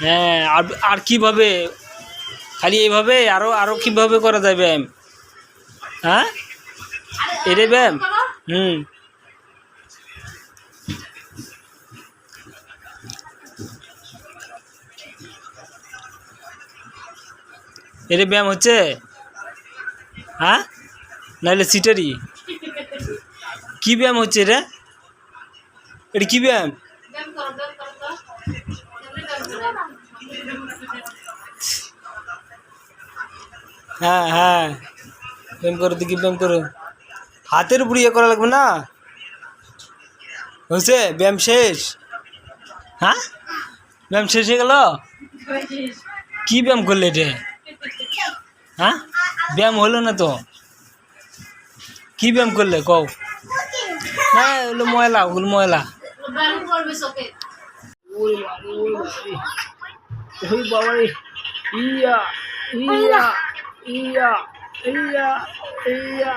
হ্যাঁ আর আর কীভাবে? খালি এইভাবে? আরও আরও কীভাবে করা যায় ব্যায়াম? হ্যাঁ? এরে ব্যায়াম? হুম। এরে ব্যায়াম হচ্ছে? হ্যাঁ? নাহলে সিটারি কি ব্যায়াম হচ্ছে রে? এটা কি ব্যায়াম? হ্যাঁ হ্যাঁ। ব্যায়াম করো দেখি, ব্যায়াম করো। হাতের উপর ইয়ে করা লাগবে না? হয়েছে? ব্যায়াম শেষ? হ্যাঁ? ব্যায়াম শেষ হয়ে গেল? কি ব্যায়াম করলে এটা হ্যাঁ? ব্যায়াম হলো না তো? কি ব্যায়াম করলে? কও। না ওগুলো ময়লা ওগুলো ময়লা। ইয়া ইয়া ইয়া ইয়া ইয়া।